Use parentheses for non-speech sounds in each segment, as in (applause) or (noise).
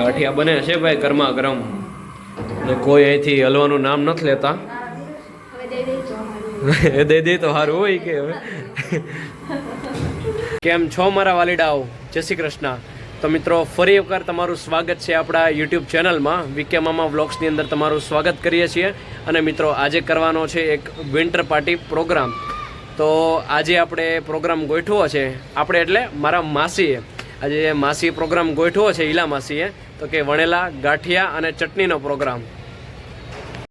ગાંઠિયા બને છે ભાઈ ગરમા ગરમ. ને કોઈ અહીંથી હલવાનું નામ નથી લેતા. દે દે તો સારું હોય કે કેમ છો મારા વાલીડાઓ? જય શ્રી કૃષ્ણ. તો મિત્રો, ફરી એકવાર તમારું સ્વાગત છે આપણા યુટ્યુબ ચેનલમાં. વિકે મામા વ્લોગ્સની અંદર તમારું સ્વાગત કરીએ છીએ. અને મિત્રો, આજે કરવાનો છે એક વિન્ટર પાર્ટી પ્રોગ્રામ તો આજે આપણે પ્રોગ્રામ ગોઠવો છે. આપણે એટલે મારા માસીએ આજે માસી પ્રોગ્રામ ગોઠવો છે, ઈલા માસીએ. તો કે વણેલા, ગાંઠિયા અને ચટણીનો પ્રોગ્રામ.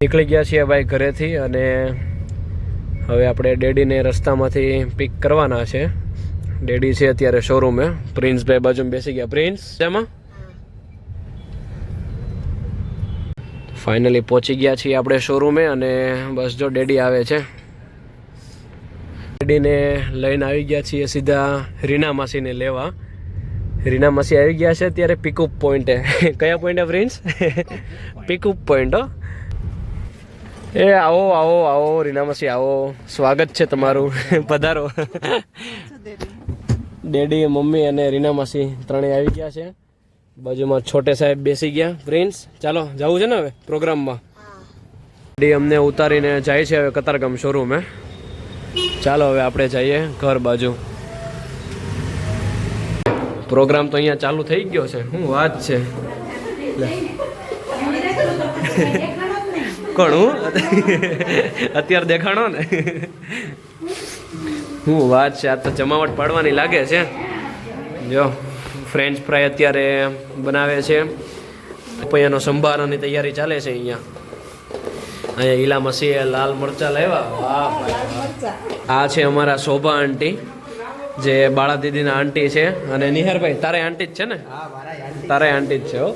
નીકળી ગયા છીએ ભાઈ ઘરેથી અને હવે આપણે ડેડીને રસ્તામાંથી પિક કરવાના છે. ડેડી છે અત્યારે શોરૂમે પ્રિન્સભાઈ બાજુમાં બેસી ગયા. પ્રિન્સ એમાં ફાઇનલી પહોંચી ગયા છીએ આપણે શોરૂમે અને બસ જો ડેડી આવે છે. ડેડીને લઈને આવી ગયા છીએ સીધા રીના માસીને લેવા. રીના માસી આવી ગયા છે અત્યારે પિકઅપ પોઈન્ટે કયા પોઈન્ટે ફ્રેન્ડ્સ પિકઅપ પોઈન્ટ હો. એ, આવો આવો આવો, રીના માસી, આવો. સ્વાગત છે તમારું. પધારો. ડેડી, મમ્મી અને રીના માસી ત્રણેય આવી ગયા છે. બાજુમાં છોટે સાહેબ બેસી ગયા. ફ્રેન્ડ્સ ચાલો, જવું છે ને હવે પ્રોગ્રામમાં? ડેડી અમને ઉતારીને જાય છે હવે કતારગામ શોરૂમે ચાલો, હવે આપણે જઈએ ઘર બાજુ. પ્રોગ્રામ તો અહીંયા ચાલુ થઈ ગયો છે. શું વાત છે. કોણ, હું? અત્યારે દેખાણો ને? હું વાત છે, આ તો જમાવટ પાડવાની લાગે છે. જો ફ્રેન્ચ ફ્રાય અત્યારે બનાવે છે. પપૈયાનો સંભારાની તૈયારી ચાલે છે અહીંયા. અહીંયા ઈલા મસીએ લાલ મરચા લાવ્યા. આ છે અમારા શોભા આંટી જે બાળા દીદીના આંટી છે અને નિહારભાઈ તારે આંટી જ છે ને? તારે આંટી જ છે હો.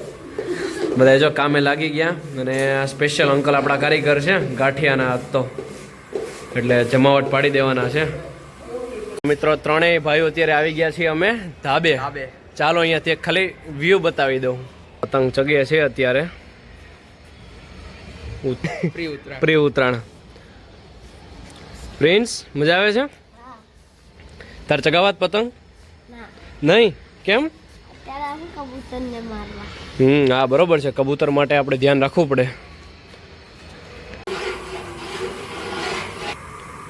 બધા જો કામે લાગી ગયા અને સ્પેશિયલ અંકલ આપણા કારીગર છે ગાંઠિયાના હાથ તો. એટલે જમાવટ પાડી દેવાના છે. મિત્રો ત્રણેય ભાઈઓ અત્યારે આવી ગયા છીએ અમે ધાબે. ચાલો અહીંયા તે ખાલી વ્યૂ બતાવી દઉં. પતંગ ચગે છે અત્યારે. પ્રી ઉત્તરાયણ. પ્રિન્સ મજા આવે છે? તાર ચગાવાત પતંગ? નહીં? કેમ? હમ હા બરોબર છે. કબૂતર માટે આપણે ધ્યાન રાખવું પડે.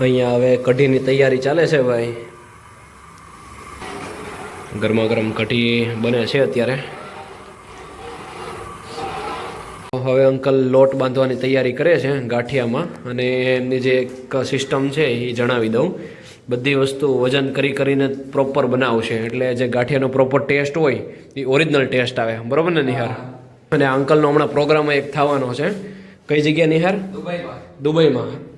અહીંયા હવે કઢીની તૈયારી ચાલે છે ભાઈ. ગરમા ગરમ કઢી બને છે અત્યારે. હવે અંકલ લોટ બાંધવાની તૈયારી કરે છે ગાંઠિયામાં. અને એમની જે એક સિસ્ટમ છે એ જણાવી દઉં. બધી વસ્તુ વજન કરી કરીને પ્રોપર બનાવશે. એટલે જે ગાંઠિયાનો પ્રોપર ટેસ્ટ હોય એ ઓરિજિનલ ટેસ્ટ આવે. બરોબર ને નિહાર? અને આ અંકલનો હમણાં પ્રોગ્રામ એક થવાનો છે. કઈ જગ્યા નિહાર? દુબઈમાં.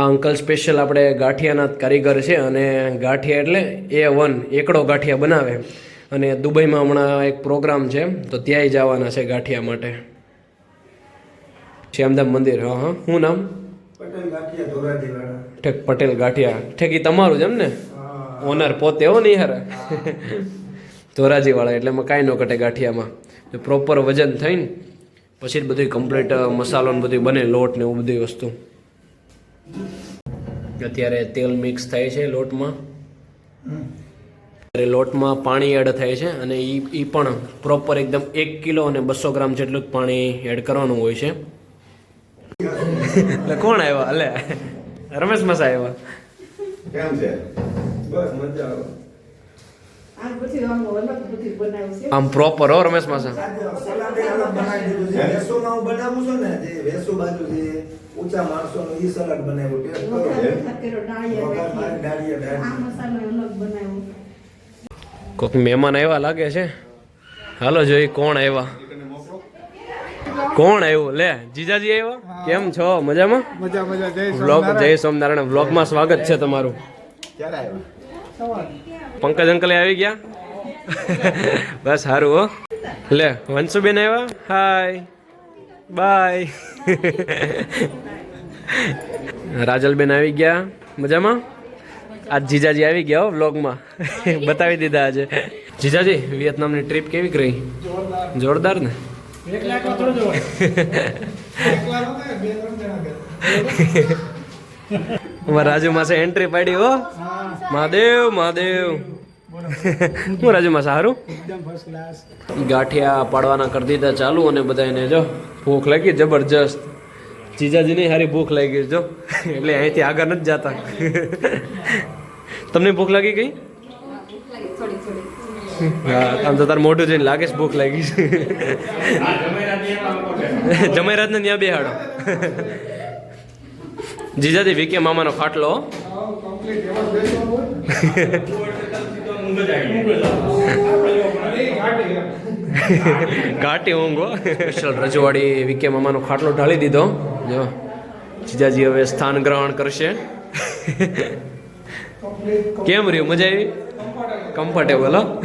આ અંકલ સ્પેશિયલ આપણે ગાંઠિયાના કારીગર છે અને ગાંઠિયા એટલે એ વન એકડો ગાંઠિયા બનાવે. અને દુબઈમાં હમણાં એક પ્રોગ્રામ છે તો ત્યાંય જવાના છે ગાંઠિયા માટે. શ્યામધામ મંદિર હા હા. શું નામ? પટેલ ગાંઠિયા ધોરાજીવાળા ઠેક પટેલ ગાંઠિયા. ઠેક એ તમારું જ એમ ને? ઓનર પોતે હો નહીં યાર ધોરાજી વાળા એટલે એમાં કાંઈ ન કટે ગાંઠિયામાં. પ્રોપર વજન થઈને, પછી બધું કમ્પ્લીટ મસાલો ને બધું બને, લોટ ને એવું બધી વસ્તુ. અત્યારે તેલ મિક્સ થાય છે લોટમાં. ત્યારે લોટમાં પાણી એડ થાય છે અને એ એ પણ પ્રોપર એકદમ એક કિલો અને બસો ગ્રામ જેટલું પાણી એડ કરવાનું હોય છે. એટલે કોણ આવ્યા? અલે. રમેશ મસા આવ્યા કેમ છે બસ મજા આવે આમ પ્રોપર હો રમેશ માસા હું બનાવું છું ને જે વેસો બાજુ જે ઊંચા ઈ સલાડ બનાવ્યું ટેસ્ટ કરો કોઈક મહેમાન આવ્યા લાગે છે હાલો જોઈ કોણ આવ્યા કોણ આવ્યું? લે જીજાજી આવ્યા? કેમ છો? મજામાં? મજા મજા. જય વ્લોગ જય સોમનારાયણ વ્લોગમાં સ્વાગત છે તમારું. પંકજ અંકલે આવી ગયા? બસ સારું હો. લે વંશુબેન આવ્યા? હાય બાય રાજલબેન આવી ગયા. મજામાં? આજ જીજાજી આવી ગયા હો વ્લોગમાં બતાવી દીધા આજે. જીજાજી વિયેતનામની ટ્રીપ કેવી રહી જોરદાર ને? એકલા એકલા થોડો જવાય એકલા નો થાય, બે ત્રણ જણા ગયા. અમારા રાજુ માસે એન્ટ્રી પાડી હો. મહાદેવ મહાદેવ. હું સારું એકદમ ફર્સ્ટ ક્લાસ ગાંઠિયા પાડવાના કરી દીધા ચાલુ અને બધાને જો ભૂખ લાગી જબરજસ્ત. જીજાજીની સારી ભૂખ લાગી જો. એટલે અહીંથી આગળ નથી જતા. તમને ભૂખ લાગી ગઈ આમ તો તાર મોઢું જોઈને લાગે છે, ભૂખ લાગી છે. જમેરાત ને ત્યાં બેહાડો. જીજાજી વિકે મામાનો ખાટલો. ઘાટી ઊંઘો. સ્પેશિયલ રજવાડી વિકે મામાનો ખાટલો ઢાળી દીધો. જો, જીજાજી હવે સ્થાન ગ્રહણ કરશે. કેમ રહ્યું? મજા આવી? કમ્ફર્ટેબલ હો.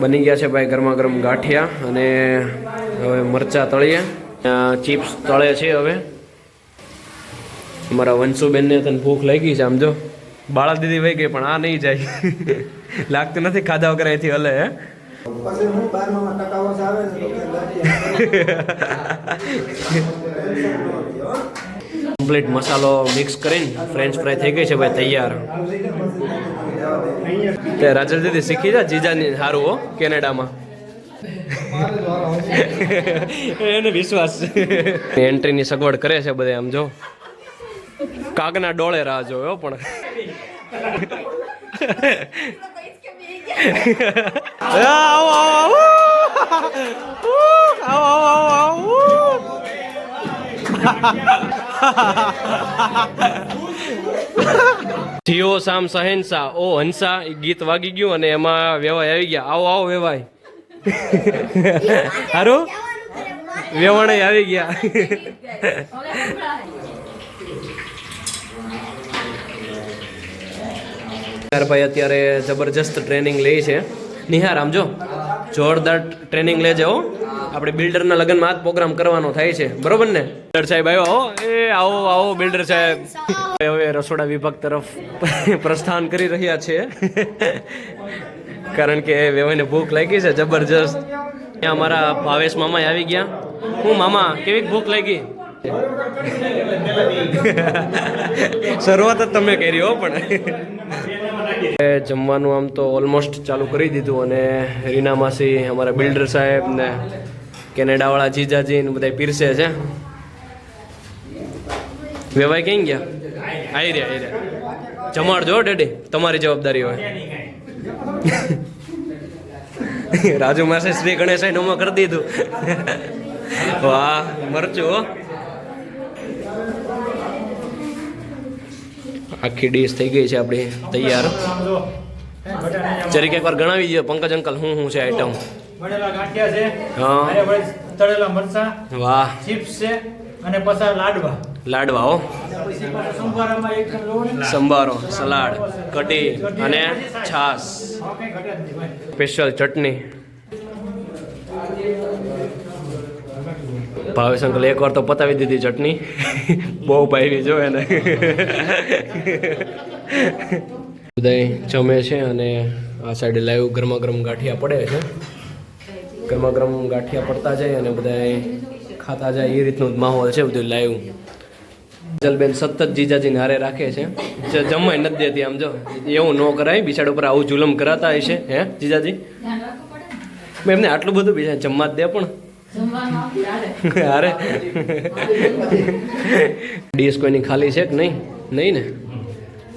બની ગયા છે ભાઈ ગરમા ગરમ ગાંઠિયા અને હવે મરચા તળીએ. ચિપ્સ તળે છે હવે. અમારા વંશુબેનને તને ભૂખ લાગી છે આમ જો. બાળા દીદી વહી ગઈ પણ આ નહીં જાય. (laughs) લાગતું નથી ખાધા વગર અહીંથી હલે હે? કમ્પ્લીટ (laughs) મસાલો મિક્સ કરીને ફ્રેન્ચ ફ્રાય થઈ ગઈ છે ભાઈ તૈયાર. તે રાજલ દીદી શીખી જા જીજાની સારું હો કેનેડામાં. એને વિશ્વાસ. એન્ટ્રીની સગવડ કરે છે બધે આમ જો. કાગના ડોળે રાહ જોયો પણ. આવો. (laughs) જીઓ સામ સહેનસા ઓ હંસા એ ગીત વાગી ગયું અને એમાં વેવાય આવી ગયા. આવો આવો વેવાય. (laughs) હારું? વેવાણે આવી ગયા. ભાઈ અત્યારે જબરજસ્ત ટ્રેનિંગ લે છે. નિહાર આમ જો. જોરદાર ટ્રેનિંગ લેજે હો. આપણે બિલ્ડરના લગ્નમાં આ પ્રોગ્રામ કરવાનો થાય છે. બરોબર ને? બિલ્ડર સાહેબ આવ્યો હો. એ આવો આવો બિલ્ડર સાહેબ. હવે રસોડા વિભાગ તરફ પ્રસ્થાન કરી રહ્યા છે. કારણ કે વેવાઈને ભૂખ લાગી છે જબરજસ્ત. ત્યાં અમારા ભાવેશ મામા આવી ગયા. હું મામા કેવી ભૂખ લાગી? (laughs) શરૂઆત જ તમે કરી હો પણ. જમવાનું આમ તો ઓલમોસ્ટ ચાલુ કરી દીધું અને રીના માસી અમારા બિલ્ડર સાહેબ ને કેનેડાવાળા જીજાજી ને બધા પીરસે છે. વેવાય ક્યાં ગયા? આવી રહ્યા આવી રહ્યા. જમાડજો ડેડી, તમારી જવાબદારી હોય. રાજુ માસે શ્રી ગણેશ નમો કરી દીધું. વાહ, મરચું આખી ડીશ થઈ ગઈ છે આપણી તૈયાર. જરીક એકવાર ગણાવી દો પંકજ અંકલ શું શું છે આઈટમ હા. તળેલા મરચા વાહ. ચિપ્સ છે અને લાડવા. લાડવા હો. સંભારો સલાડ કઢી અને છાસ હા, સ્પેશિયલ ચટણી. ભાવેશ અંકલ એકવાર તો પતાવી દીધી ચટણી. બહુ ભાવી જો એને. બધા જમે છે અને આ સાઈડે લાઈવ ગરમા ગરમ ગાંઠિયા પડે છે. ગરમા ગરમ ગાંઠિયા પડતા જાય અને બધા ખાતા જાય. એ રીતનું માહોલ છે બધું લાઈવ. જલબેન સતત જીજાજીને હારે રાખે છે. જે જમાય નથી દેતી આમ જો. એવું ન કરાય. બિચાડ ઉપર આવું જુલમ કરાતા હશે. હે જીજાજી? મેં એમને આટલું બધું બીજા જમવા જ દે પણ અરે. ડીશ કોઈની ખાલી છે કે નહીં? નહીં ને?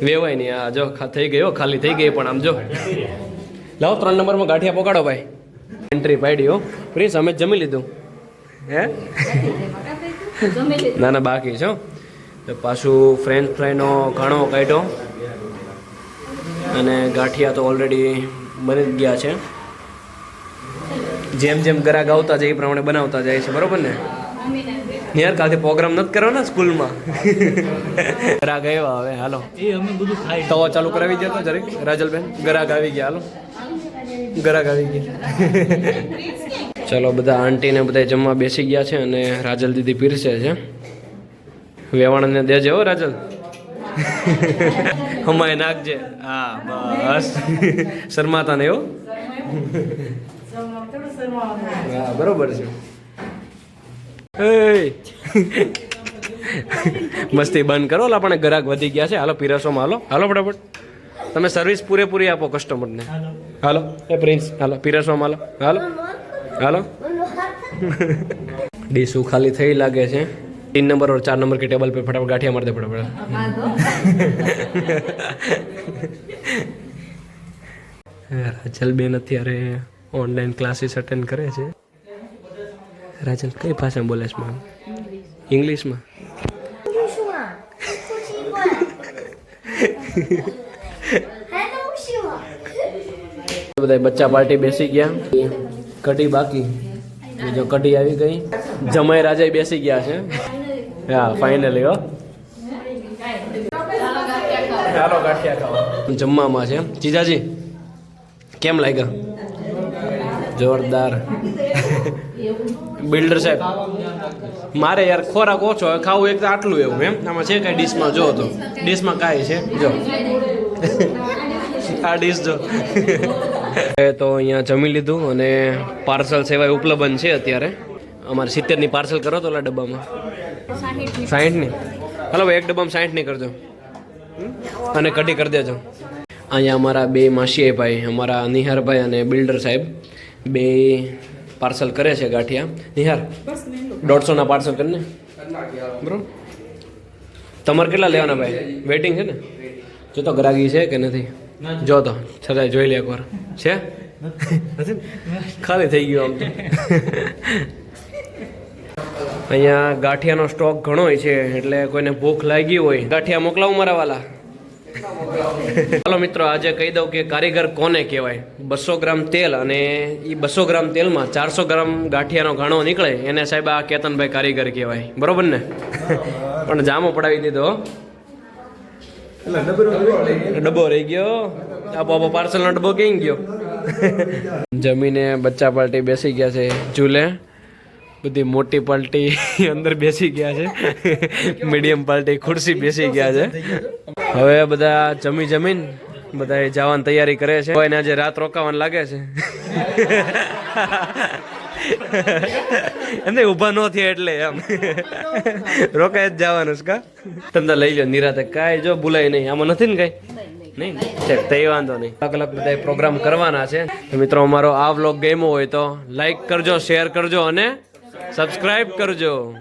વેવાય નહીં. આ જો થઈ ગયો ખાલી થઈ ગઈ પણ આમ જો. લાવો ત્રણ નંબરમાં ગાંઠિયા પોકાડો ભાઈ. એન્ટ્રી પાડી હો. પ્રિન્સ, અમે જમી લીધું. હે? ના ના, બાકી છે. તો પાછું ફ્રેન્ચ ફ્રાઈનો ઘણો કાઢ્યો. અને ગાંઠિયા તો ઓલરેડી બની જ ગયા છે. જેમ જેમ ગ્રાહક આવતા જાય એ પ્રમાણે બનાવતા જાય છે બરોબર ને? યાર કાલથી પ્રોગ્રામ નથી કરવાના સ્કૂલમાં? (laughs) ગ્રાહક આવ્યા હવે હાલો. એ અમે બધું ખાઈ તવો ચાલુ કરાવી દેતો જરીક. રાજલબેન ગ્રાહક આવી ગયા હાલો. ગ્રાહક આવી ગયા. (laughs) ચલો બધા આંટી ને બધા જમવા બેસી ગયા છે અને રાજલ દીદી પીરસે છે. વેવાણને દેજે હો રાજલ. (laughs) હમાય નાખજે. હા બસ. શરમાતા ને હો. હા બરોબર છે એય. મસ્તી બંધ કરો ઓલા પણ ગ્રાહક વધી ગયા છે હાલો પીરસોમાં હાલો હાલો ફટાફટ તમે સર્વિસ પૂરેપૂરી આપો કસ્ટમરને હાલો એ પ્રિન્સ હાલો પીરસવામાં હાલો હાલો હાલો ડીશું ખાલી થઈ લાગે છે तीन नंबर और चार नंबर के टेबल पे फटाफट गाठिया मार दे फटाफट રાજલ બેન અત્યારે ઓનલાઈન ક્લાસીસ અટેન્ડ કરે છે. રાજલ, કઈ ભાષામાં બોલે છે મેમ? ઇંગ્લિશમાં. બધા બચ્ચા પાર્ટી બેસી ગયા. કઢી બાકી. જો કઢી આવી ગઈ. જમાઈ રાજા બેસી ગયા છે. હા ફાઇનલી હો. જમવામાં છે. જીજાજી, કેમ લાગ્યા? જોરદાર. બિલ્ડર સાહેબ મારે યાર ખોરાક ઓછો ખાવું એક તો આટલું એવું એમ. આમાં છે કાંઈ ડીશમાં જો તો. ડીશમાં કાંઈ છે? જો. આ ડીશ જો. તો અહીંયા જમી લીધું અને પાર્સલ સેવા ઉપલબ્ધ છે અત્યારે. અમારે સિત્તેરની પાર્સલ કરો તો ઓલા ડબ્બામાં. સાઠની હલો ભાઈ એક ડબ્બામાં સાઠની કરજો. અને કઢી કરી દેજો. અહીંયા અમારા બે માસીએ ભાઈ અમારા નિહારભાઈ અને બિલ્ડર સાહેબ. બે પાર્સલ કરે છે ગાંઠિયા. નિહાર દોઢસોના પાર્સલ કરીને. બરોબર? તમારે કેટલા લેવાના ભાઈ? વેટિંગ છે ને? જો તો ગ્રાહકી છે કે નથી? જો તો છતાંય જોઈ લે એકવાર. છે? ખાલી થઈ ગયું આમ તો. અહીંયા ગાંઠિયાનો સ્ટોક ઘણો હોય છે એટલે કોઈને ભૂખ લાગી હોય. ગાંઠિયા મોકલાવું મારા વાલા. (laughs) ચાલો મિત્રો આજે કહી દઉં કે કારીગર કોને કહેવાય? બસો ગ્રામ તેલ અને એ બસો ગ્રામ તેલમાં ચારસો ગ્રામ ગાંઠિયાનો ઘણો નીકળે એને સાહેબ આ કેતનભાઈ કારીગર કહેવાય. બરોબર ને? પણ જામો પડાવી દીધો. ડબ્બો રહી ગયો? આપો આપો પાર્સલનો ડબ્બો ક્યાં ગયો. (laughs) જમીને બચ્ચા પાર્ટી બેસી ગયા છે ચૂલે. બધી મોટી પાર્ટી (laughs) અંદર બેસી ગયા છે. (laughs) મીડિયમ પાર્ટી ખુરશી બેસી ગયા છે. હવે બધા જમી જમીન બધા જવાની તૈયારી કરે છે. કોઈને આજે રાત રોકાવાનું લાગે છે. (laughs) એમને ઊભા ન થયા એટલે એમ. રોકાય જ જવાનું કા? તમને લઈ લો નિરાતે કાંઈ જો ભૂલાય નહીં. આમાં નથી ને કાંઈ? નહીં તે વાંધો નહીં. અલગ અલગ બધા પ્રોગ્રામ કરવાના છે. તો મિત્રો અમારો આ વ્લોગ ગમ્યો હોય તો લાઈક કરજો શેર કરજો અને સબસ્ક્રાઇબ કરજો.